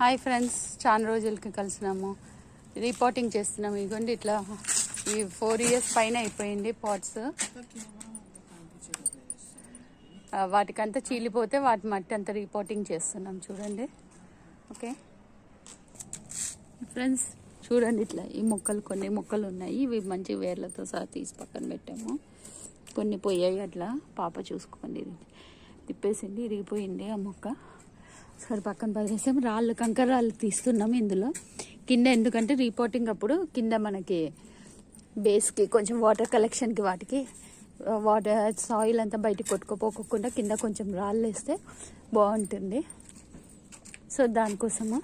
Hi friends చాలా రోజులకి కలిసినాము. Reporting చేస్తున్నాము ఇదిగోండి ఇట్లా ఈ ఫోర్ ఇయర్స్ పైన అయిపోయింది పాట్స్ వాటికంతా చీలిపోతే వాటి మట్టి అంతా రిపోర్టింగ్ చేస్తున్నాం. చూడండి. ఓకే. ఫ్రెండ్స్ చూడండి ఇట్లా ఈ మొక్కలు కొన్ని మొక్కలు ఉన్నాయి. ఇవి మంచి వేర్లతో సహా తీసి పక్కన పెట్టాము. కొన్ని పోయాయి అట్లా. పాప చూసుకోండి. ఇది తిప్పేసింది ఇరిగిపోయింది ఆ మొక్క. సరే పక్కన పదిలేసాము రాళ్ళు కంకర రాళ్ళు తీస్తున్నాము ఇందులో. కింద ఎందుకంటే రిపోర్టింగ్ అప్పుడు కింద మనకి బేస్కి కొంచెం వాటర్ కలెక్షన్కి వాటికి వాటర్ సాయిల్ అంతా బయటికి కొట్టుకుపోకుండా కింద కొంచెం రాళ్ళు వేస్తే బాగుంటుంది. సో దానికోసము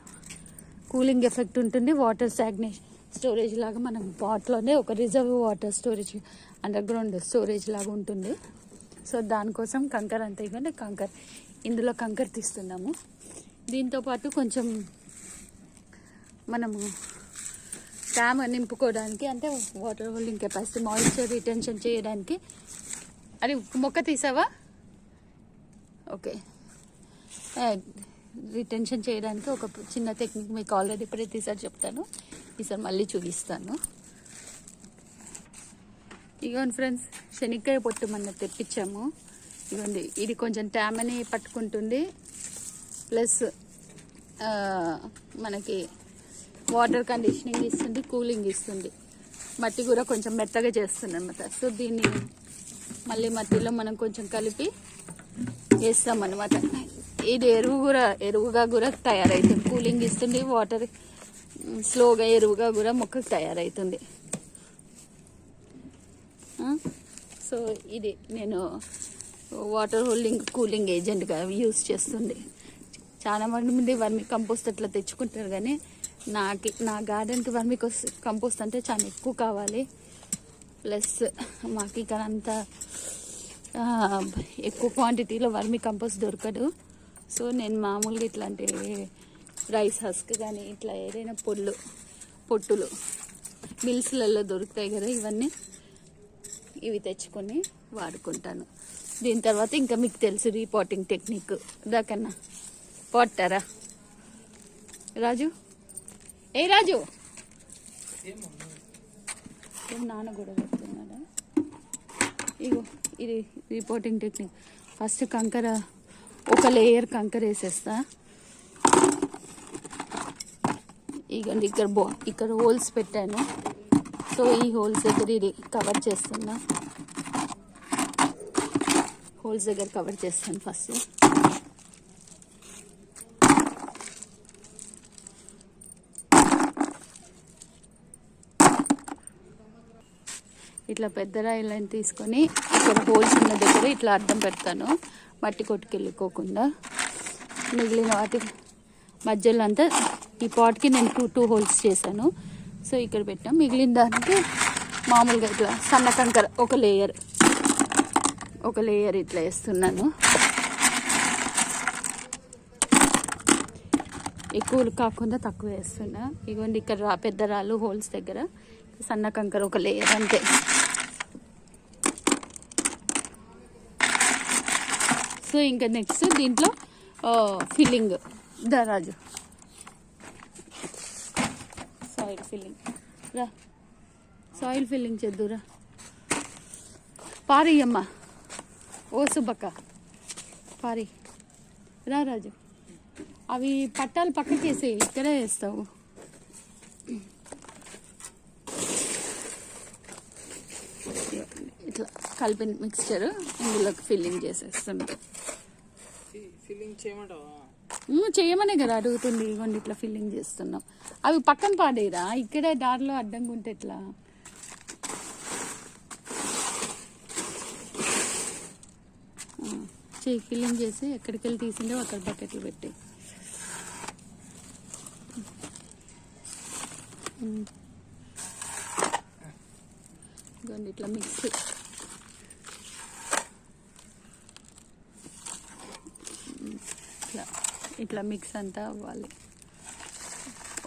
కూలింగ్ ఎఫెక్ట్ ఉంటుంది. వాటర్ స్టాగ్నేషన్ స్టోరేజ్ లాగా మనం పాట్లోనే ఒక reserve water storage underground storage లాగా ఉంటుంది. సో దానికోసం కంకర్ అంతా ఇవ్వండి కంకర్ ఇందులో కంకర్ తీస్తున్నాము. దీంతో పాటు కొంచెం మనము ట్యామ్ నింపుకోవడానికి అంటే water holding capacity moisture retention చేయడానికి. అది మొక్క తీసావా? ఓకే. రిటెన్షన్ చేయడానికి ఒక చిన్న టెక్నిక్ మీకు ఆల్రెడీ ప్రతిసారి తీసారి చెప్తాను. ఈసారి మళ్ళీ చూపిస్తాను. ఇగోండి ఫ్రెండ్స్ శనక్కాయ పొట్టు మన తెప్పించాము. ఇగోండి ఇది కొంచెం ట్యామని పట్టుకుంటుంది. ప్లస్ మనకి వాటర్ కండిషనింగ్ ఇస్తుంది కూలింగ్ ఇస్తుంది. మట్టి కూడా కొంచెం మెత్తగా చేస్తుంది అనమాట సో దీన్ని మళ్ళీ మట్టిలో మనం కొంచెం కలిపి వేస్తామన్నమాట. ఇది ఎరువు కూడా ఎరువుగా కూడా తయారవుతుంది. కూలింగ్ ఇస్తుంది వాటర్ స్లోగా ఎరువుగా కూడా మొక్కకు తయారవుతుంది. సో ఇది నేను వాటర్ హోల్డింగ్ కూలింగ్ ఏజెంట్గా యూస్ చేస్తుంది. చాలా మంది వర్మి కంపోస్ట్ అట్లా తెచ్చుకుంటారు కానీ నాకు నా గార్డెన్కి వర్మి కంపోస్ట్ అంటే చాలా ఎక్కువ కావాలి. ప్లస్ మాకు ఇక్కడ అంత ఎక్కువ క్వాంటిటీలో వర్మి కంపోస్ట్ దొరకదు. సో నేను మామూలుగా ఇట్లాంటి రైస్ హస్క్ కానీ ఇట్లా ఏదైనా పొళ్ళు పొట్టులు మిల్స్లలో దొరుకుతాయి కదా ఇవన్నీ ఇవి తెచ్చుకొని వాడుకుంటాను. దీని తర్వాత ఇంకా మీకు తెలుసు రీపాటింగ్ టెక్నిక్. దాకన్నా పోట్టారా? రాజు? ఏ రాజు? ఏం నాన్న కూడా పెడుతున్నాడా? ఇగో ఇది రిపోర్టింగ్ టెక్నిక్ ఫస్ట్ కంకర ఒక లేయర్ కంకర వేసేస్తా. ఇగండి ఇక్కడ బో ఇక్కడ హోల్స్ పెట్టాను. సో ఈ హోల్స్ దగ్గర ఇది కవర్ చేస్తున్నా. హోల్స్ దగ్గర కవర్ చేస్తాను ఫస్ట్ ఇట్లా పెద్ద రాయిలను తీసుకొని ఇక్కడ హోల్స్ ఉన్న దగ్గర ఇట్లా అర్థం పెడతాను. మట్టి కొట్టుకెళ్ళిపోకుండా. మిగిలిన వాటి మధ్యలో అంతా ఈ పాట్కి నేను టూ టూ హోల్స్ చేశాను. సో ఇక్కడ పెట్టాం. మిగిలిన దానికి మామూలుగా ఇట్లా సన్న కంకర ఒక లేయర్ ఒక లేయర్ ఇట్లా వేస్తున్నాను. ఎక్కువ కాకుండా తక్కువ వేస్తున్నా. ఇగోండి ఇక్కడ రా పెద్ద రాళ్ళు హోల్స్ దగ్గర. సన్న కంకర ఒక లేయర్ అంతే. సో ఇంకా నెక్స్ట్ దీంట్లో ఫిల్లింగ్ దరాజు సాయిల్ ఫిల్లింగ్ రా. సాయిల్ ఫిల్లింగ్ చేద్దురా పారియమ్మ. ఓ సుబ్బక్క. పారి రా రాజు. అవి పట్టాలు పక్కకేసి ఇక్కడే వేస్తావు. ఇట్లా కలిపిన మిక్స్చర్ ఇందులోకి ఫిల్లింగ్ చేసేస్తుంది చేయమంటావా? చేయమనే కదా అడుగుతుంది ఇవ్వండి ఇట్లా ఫిల్లింగ్ చేస్తున్నాం. అవి పక్కన పాడేరా ఇక్కడే దారిలో అడ్డంగా ఉంటే ఎట్లా? చేయి ఫిల్లింగ్ చేసి ఎక్కడికి వెళ్ళి తీసిండే అక్కడ బకెట్లు పెట్టి ఇట్లా మిక్స్ ఇట్లా మిక్స్ అంతా అవ్వాలి.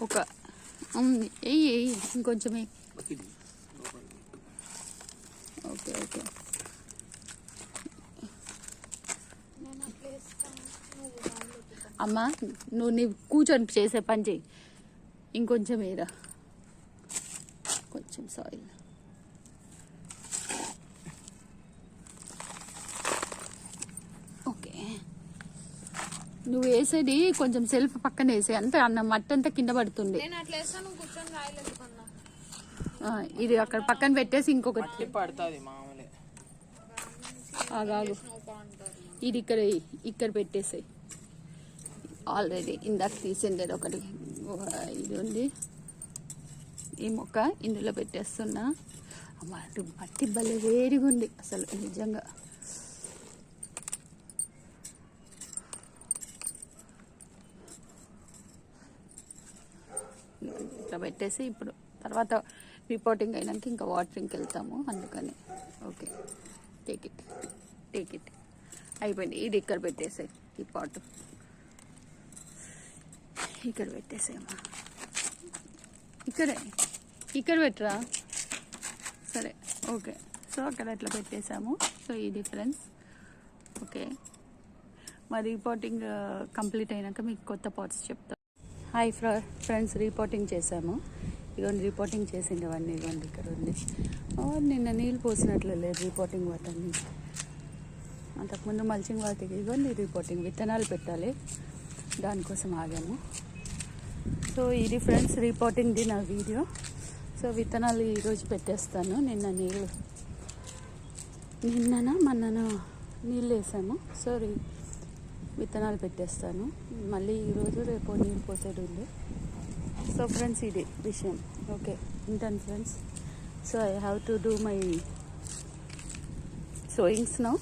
ఒక ఉమ్, ఎయ్యి ఎయ్యి ఇంకొంచెం ఓకే ఓకే. అమ్మా నువ్వు నీ కూర్చొని చేసే పని చెయ్యి ఇంకొంచెం వేరా కొంచెం సాయిల్ ఓకే నువ్వు వేసేది కొంచెం సెల్ఫ్ పక్కన వేసే అంతే అన్న మట్టి అంతా కింద పడుతుంది. నేను అట్లా వేస్తాను కూర్చొని రాయలేదు ఆ, ఇది అక్కడ పక్కన పెట్టేసి ఇంకొకటి. పడుతుంది మామూలే. ఆగాగు ఇది ఇక్కడ ఇక్కడ పెట్టేసాయి. ఆల్రెడీ ఇందాక తీసిండేది ఒకటి. ఇది ఉంది. ఈ మొక్క ఇందులో పెట్టేస్తున్నా. అమ్మ అటు మట్టి భలే వేడిగా ఉంది అసలు నిజంగా. ఇట్లా పెట్టేసి ఇప్పుడు తర్వాత రిపోర్టింగ్ అయినాక ఇంకా వాటరింగ్కి వెళ్తాము అందుకని. Okay take it take it అయిపోయింది. ఇది ఇక్కడ పెట్టేసాయి ఈ పాటు ఇక్కడ పెట్టేసేయమ్మా. ఇక్కడే. ఇక్కడ పెట్టరా? సరే. ఓకే సో అక్కడ అట్లా పెట్టేసాము సో ఈ డిఫరెన్స్ ఓకే మా రిపోర్టింగ్ కంప్లీట్ uh, అయినాక మీకు కొత్త పార్ట్స్ చెప్తాను హాయ్ ఫ్ర ఫ్రెండ్స్ రిపోర్టింగ్ చేసాము ఇదిగోండి రిపోర్టింగ్ చేసింది అవన్నీ ఇవ్వండి ఇక్కడ ఉంది నిన్న నీళ్ళు పోసినట్లు లేదు రిపోర్టింగ్ వాటర్ని అంతకుముందు మల్చింగ్ వాటికి ఇదిగోండి రిపోర్టింగ్ విత్తనాలు పెట్టాలి. దానికోసం ఆగాము. సో ఇది ఫ్రెండ్స్ రిపోర్టింగ్ది నా వీడియో. సో విత్తనాలు ఈరోజు పెట్టేస్తాను. నిన్న నీళ్ళు నిన్నన మొన్నన నీళ్ళు వేసాము. సో విత్తనాలు పెట్టేస్తాను. మళ్ళీ ఈరోజు రేపు నీళ్ళు పోసేది ఉంది సో ఫ్రెండ్స్ ఇది విషయం. ఓకే ఉంటాను friends. So I have to do my sowings no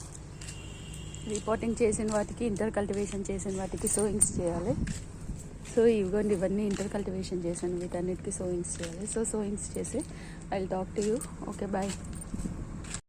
reporting చేసిన వాటికి ఇంటర్ కల్టివేషన్ చేసిన వాటికి సోయింగ్స్ చేయాలి. సో ఇవ్వండి ఇవన్నీ ఇంటర్ కల్టివేషన్ చేశాను. వీటన్నిటికీ సోయింగ్స్ చేయాలి. సో సోయింగ్స్ చేసి I talk to you okay bye